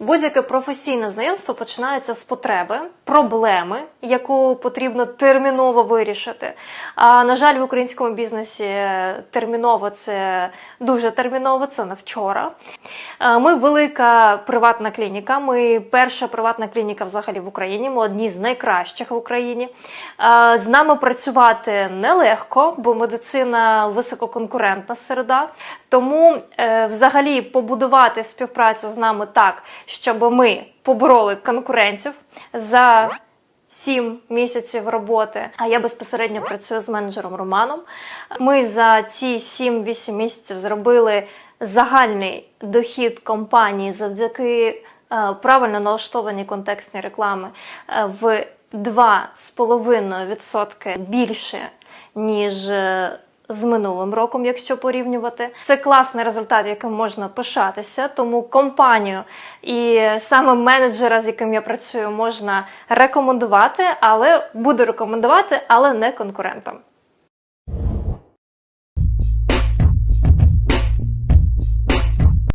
Будь-яке професійне знайомство починається з потреби, проблеми, яку потрібно терміново вирішити. А на жаль, в українському бізнесі терміново це дуже терміново, це не вчора. Е, Ми велика приватна клініка. Ми перша приватна клініка взагалі в Україні. Ми одні з найкращих в Україні. Е, З нами працювати нелегко, бо медицина висококонкурентна середа. Тому е, взагалі побудувати співпрацю з нами так, щоб ми побороли конкурентів за. Сім місяців роботи. А я безпосередньо працюю з менеджером Романом. Ми за ці 7-8 місяців зробили загальний дохід компанії завдяки е, правильно налаштованій контекстній реклами е, в 2,5% більше, ніж е, з минулим роком, якщо порівнювати. Це класний результат, яким можна пишатися. Тому компанію і саме менеджера, з яким я працюю, можна рекомендувати, але буду рекомендувати, але не конкурентам.